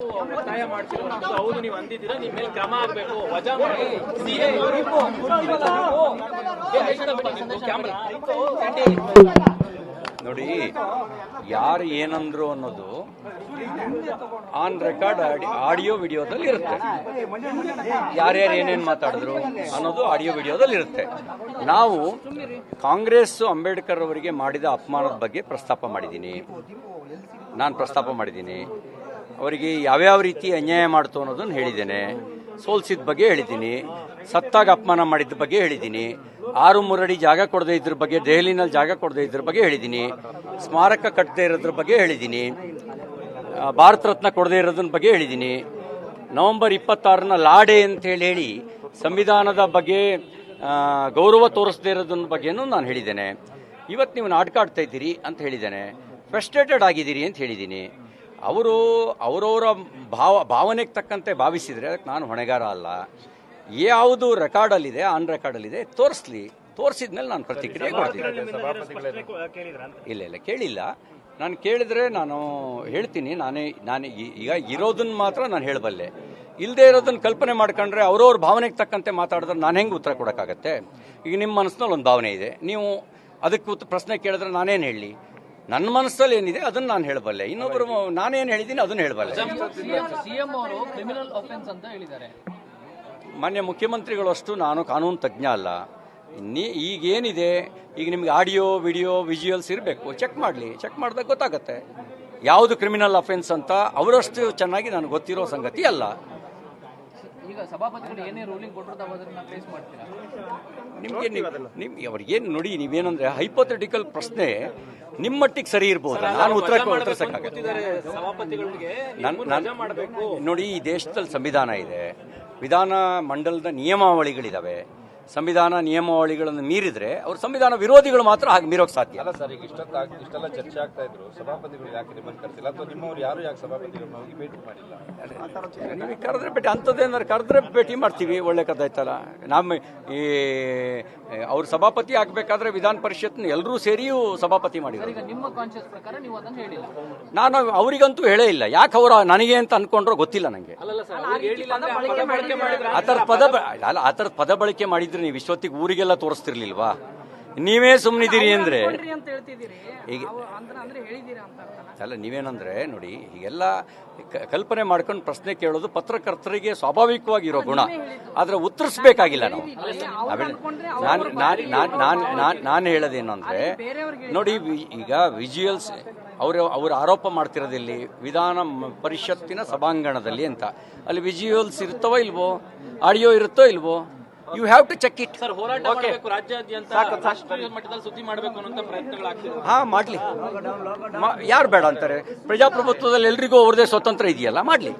ಒತ್ತಾಯ ಮಾಡ್ತಿರೋ ಮತ್ತು ಹೌದು ನೀವು ಅಂದಿದ್ದೀರಾ ನಿಮ್ಮ ಮೇಲೆ ಕ್ರಮ ಆಗ್ಬೇಕು ವಜಾ ಮಾಡಿ ಸಿಎಂ ನೋಡಿ ಯಾರು ಏನಂದ್ರು ಅನ್ನೋದು ಆನ್ ರೆಕಾರ್ಡ್ ಆಡಿಯೋ ವಿಡಿಯೋದಲ್ಲಿ ಇರುತ್ತೆ ಯಾರ್ಯಾರು ಏನೇನು ಮಾತಾಡಿದ್ರು ಅನ್ನೋದು ಆಡಿಯೋ ವಿಡಿಯೋದಲ್ಲಿ ಇರುತ್ತೆ ನಾವು ಕಾಂಗ್ರೆಸ್ ಅಂಬೇಡ್ಕರ್ ಅವರಿಗೆ ಮಾಡಿದ ಅಪಮಾನದ ಬಗ್ಗೆ ಪ್ರಸ್ತಾಪ ಮಾಡಿದ್ದೀನಿ ನಾನು ಪ್ರಸ್ತಾಪ ಮಾಡಿದ್ದೀನಿ ಅವರಿಗೆ ಯಾವ್ಯಾವ ರೀತಿ ಅನ್ಯಾಯ ಮಾಡ್ತು ಅನ್ನೋದನ್ನು ಹೇಳಿದ್ದೇನೆ. ಸೋಲ್ಸಿದ ಬಗ್ಗೆ ಹೇಳಿದ್ದೀನಿ. ಸತ್ತಾಗ ಅಪಮಾನ ಮಾಡಿದ ಬಗ್ಗೆ ಹೇಳಿದ್ದೀನಿ. ಆರು ಮೂರಡಿ ಜಾಗ ಕೊಡದೇ ಇದ್ರ ಬಗ್ಗೆ, ದೆಹಲಿನಲ್ಲಿ ಜಾಗ ಕೊಡದೇ ಇದ್ರ ಬಗ್ಗೆ ಹೇಳಿದ್ದೀನಿ. ಸ್ಮಾರಕ ಕಟ್ಟದೇ ಇರೋದ್ರ ಬಗ್ಗೆ ಹೇಳಿದ್ದೀನಿ. ಭಾರತ ರತ್ನ ಕೊಡದೇ ಇರೋದ್ರ ಬಗ್ಗೆ ಹೇಳಿದ್ದೀನಿ. ನವೆಂಬರ್ ಇಪ್ಪತ್ತಾರನ ಲಾಡೆ ಅಂತ ಹೇಳಿ ಹೇಳಿ ಸಂವಿಧಾನದ ಬಗ್ಗೆ ಗೌರವ ತೋರಿಸದೇ ಇರೋದ್ರ ಬಗ್ಗೆನೂ ನಾನು ಹೇಳಿದ್ದೇನೆ. ಇವತ್ತು ನೀವು ನಾಟಕ ಆಡ್ತಾ ಇದ್ದೀರಿ ಅಂತ ಹೇಳಿದ್ದೇನೆ. ಫ್ರಸ್ಟ್ರೇಟೆಡ್ ಆಗಿದ್ದೀರಿ ಅಂತ ಹೇಳಿದ್ದೀನಿ. ಅವರು ಅವರವರ ಭಾವ ಭಾವನೆಗೆ ತಕ್ಕಂತೆ ಭಾವಿಸಿದರೆ ಅದಕ್ಕೆ ನಾನು ಹೊಣೆಗಾರ ಅಲ್ಲ. ಯಾವುದು ರೆಕಾರ್ಡಲ್ಲಿದೆ ಆನ್ ರೆಕಾರ್ಡಲ್ಲಿದೆ ತೋರಿಸ್ಲಿ. ತೋರಿಸಿದ ಮೇಲೆ ನಾನು ಪ್ರತಿಕ್ರಿಯೆ ಕೊಡ್ತೀನಿ. ಇಲ್ಲ ಇಲ್ಲ ಕೇಳಿಲ್ಲ. ನಾನು ಕೇಳಿದರೆ ನಾನು ಹೇಳ್ತೀನಿ. ನಾನೇ ನಾನು ಈಗ ಇರೋದನ್ನ ಮಾತ್ರ ನಾನು ಹೇಳಬಲ್ಲೆ. ಇಲ್ಲದೆ ಇರೋದನ್ನು ಕಲ್ಪನೆ ಮಾಡ್ಕೊಂಡ್ರೆ ಅವ್ರವ್ರ ಭಾವನೆಗೆ ತಕ್ಕಂತೆ ಮಾತಾಡಿದ್ರೆ ನಾನು ಹೆಂಗೆ ಉತ್ತರ ಕೊಡೋಕ್ಕಾಗತ್ತೆ? ಈಗ ನಿಮ್ಮ ಮನಸ್ಸಿನಲ್ಲಿ ಒಂದು ಭಾವನೆ ಇದೆ. ನೀವು ಅದಕ್ಕೆ ಪ್ರಶ್ನೆ ಕೇಳಿದ್ರೆ ನಾನೇನು ಹೇಳಲಿ? ನನ್ನ ಮನಸ್ಸಲ್ಲಿ ಏನಿದೆ ಅದನ್ನ ನಾನು ಹೇಳಬಲ್ಲೆ. ಇನ್ನೊಬ್ಬರು ನಾನೇನು ಹೇಳಿದ್ದೀನಿ ಅದನ್ನ ಹೇಳಬಲ್ಲೆ. ಸಿಎಂ ಅವರು ಕ್ರಿಮಿನಲ್ ಅಫೆನ್ಸ್ ಅಂತ ಹೇಳಿದ್ದಾರೆ. ಮಾನ್ಯ ಮುಖ್ಯಮಂತ್ರಿಗಳು ಅಷ್ಟು ನಾನು ಕಾನೂನು ತಜ್ಞ ಅಲ್ಲ. ನೀ ಈಗೇನಿದೆ ಈಗ ನಿಮ್ಗೆ ಆಡಿಯೋ ವಿಡಿಯೋ ವಿಜುವಲ್ಸ್ ಇರಬೇಕು. ಚೆಕ್ ಮಾಡಲಿ. ಚೆಕ್ ಮಾಡಿದಾಗ ಗೊತ್ತಾಗತ್ತೆ. ಯಾವುದು ಕ್ರಿಮಿನಲ್ ಅಫೆನ್ಸ್ ಅಂತ ಅವರಷ್ಟು ಚೆನ್ನಾಗಿ ನನಗೆ ಗೊತ್ತಿರೋ ಸಂಗತಿ ಅಲ್ಲ. ಈಗ ಸಭಾಪತಿಗಳು ಏನೇ ರೂಲಿಂಗ್ ಕೊಟ್ಟಿರ್ತಾವೆ ತಾವು ಅದನ್ನ ಫೇಸ್ ಮಾಡ್ತೀರಾ? ನಿಮ್ಗೆ ನಿಮ್ಗೆ ಅವ್ರಿಗೇನು ನೋಡಿ ನೀವೇನಂದ್ರೆ ಹೈಪೋಥೆಟಿಕಲ್ ಪ್ರಶ್ನೆ ನಿಮ್ಮ ಮಟ್ಟಿಗೆ ಸರಿ ಇರ್ಬೋದು ನಾನು ಉತ್ತರ ಉತ್ತರಿಸಕ್ಕಾಗತ್ತೆ ನೋಡಿ ಈ ದೇಶದಲ್ಲಿ ಸಂವಿಧಾನ ಇದೆ. ವಿಧಾನ ಮಂಡಲದ ನಿಯಮಾವಳಿಗಳಿದಾವೆ. ಸಂವಿಧಾನ ನಿಯಮಾವಳಿಗಳನ್ನು ಮೀರಿದ್ರೆ ಅವರು ಸಂವಿಧಾನ ವಿರೋಧಿಗಳು ಮಾತ್ರ ಹಾಗೆ ಮೀರೋಕೆ ಸಾಧ್ಯ ಅಲ್ಲ ಸರ್ ಈಗ ಇಷ್ಟೊತ್ತ ಇಷ್ಟೆಲ್ಲ ಚರ್ಚೆ ಆಗ್ತಾ ಇದ್ರು. ಸಭಾಪತಿಗಳು ಯಾಕೆ ನಿಮ್ಮನ್ನು ಕರೆಸಿಲ್ಲ? ಅಥವಾ ನಿಮ್ಮವರು ಯಾರು ಯಾಕೆ ಸಭಾಪತಿಗಳನ್ನ ಭೇಟಿ ಮಾಡಿಲ್ಲ? ನೀವು ಕರೆದ್ರೆ ಭೇಟಿ ಅಂಥದ್ದೇನಾದ್ರು ಕರೆದ್ರೆ ಭೇಟಿ ಮಾಡ್ತೀವಿ ಒಳ್ಳೆ ಕಥೆ ಆಯ್ತಲ್ಲ. ನಮ್ಮ ಈ ಅವ್ರ ಸಭಾಪತಿ ಆಗ್ಬೇಕಾದ್ರೆ ವಿಧಾನ ಪರಿಷತ್ನ ಎಲ್ಲರೂ ಸೇರಿಯೂ ಸಭಾಪತಿ ಮಾಡಿದ್ರು. ಈಗ ನಿಮ್ಮ ಕಾನ್ಶಿಯಸ್ ಪ್ರಕಾರ ನೀವು ಅದನ್ನ ಹೇಳಿಲ್ಲ. ನಾನು ಅವರಿಗಂತೂ ಹೇಳೇ ಇಲ್ಲ. ಯಾಕೆ ಅವರ ನನಗೆ ಅಂತ ಅನ್ಕೊಂಡ್ರೋ ಗೊತ್ತಿಲ್ಲ ನನಗೆ ಆತರ ಸರ್ ಅವ್ರಿಗೆ ಹೇಳಿಲ್ಲ ಅಂದ್ರೆ ಆ ಪದ ಥರದ ಅಲ್ಲ ಆ ಥರದ ಪದ ಬಳಕೆ ಮಾಡಿದ್ರೆ ನೀವು ಇಷ್ಟೊತ್ತಿಗೆ ಊರಿಗೆಲ್ಲ ತೋರಿಸ್ತಿರ್ಲಿಲ್ವಾ? ನೀವೇ ಸುಮ್ಮನಿದ್ದೀರಿ ಅಂದ್ರೆ. ಈಗ? ಅಲ್ಲ ನೀವೇನಂದ್ರೆ ನೋಡಿ ಹೀಗೆಲ್ಲ ಕಲ್ಪನೆ ಮಾಡ್ಕೊಂಡು ಪ್ರಶ್ನೆ ಕೇಳೋದು ಪತ್ರಕರ್ತರಿಗೆ ಸ್ವಾಭಾವಿಕವಾಗಿರೋ ಗುಣ. ಆದ್ರೆ ಉತ್ತರಿಸ್ಬೇಕಾಗಿಲ್ಲ ನಾವು. ನಾನು ನಾನು ನಾನ್ ಹೇಳೋದೇನು ಅಂದ್ರೆ ನೋಡಿ ಈಗ ವಿಜುವಲ್ಸ್ ಅವರು ಅವರು ಆರೋಪ ಮಾಡ್ತಿರೋದಿಲ್ಲಿ ವಿಧಾನ ಪರಿಷತ್ತಿನ ಸಭಾಂಗಣದಲ್ಲಿ ಅಂತ. ಅಲ್ಲಿ ವಿಜುವಲ್ಸ್ ಇರ್ತವೋ ಇಲ್ವೋ ಆಡಿಯೋ ಇರುತ್ತೋ ಇಲ್ವೋ you have to check it sir ಹೋರಾಟ ಮಾಡಬೇಕು ರಾಜ್ಯಾದ್ಯಂತ ರಾಷ್ಟ್ರೀಯ ಮಟ್ಟದಲ್ಲಿ ಸುದ್ದಿ ಮಾಡಬೇಕು ಅನ್ನೋ ಪ್ರಯತ್ನಗಳಾಗ್ತಿದೆ ಹಾ ಮಾಡ್ಲಿ. ಯಾರು ಬೇಡ ಅಂತಾರೆ? ಪ್ರಜಾಪ್ರಭುತ್ವದಲ್ಲಿ ಎಲ್ರಿಗೂ ಅವ್ರದೇ ಸ್ವತಂತ್ರ ಇದೆಯಲ್ಲ ಮಾಡ್ಲಿ.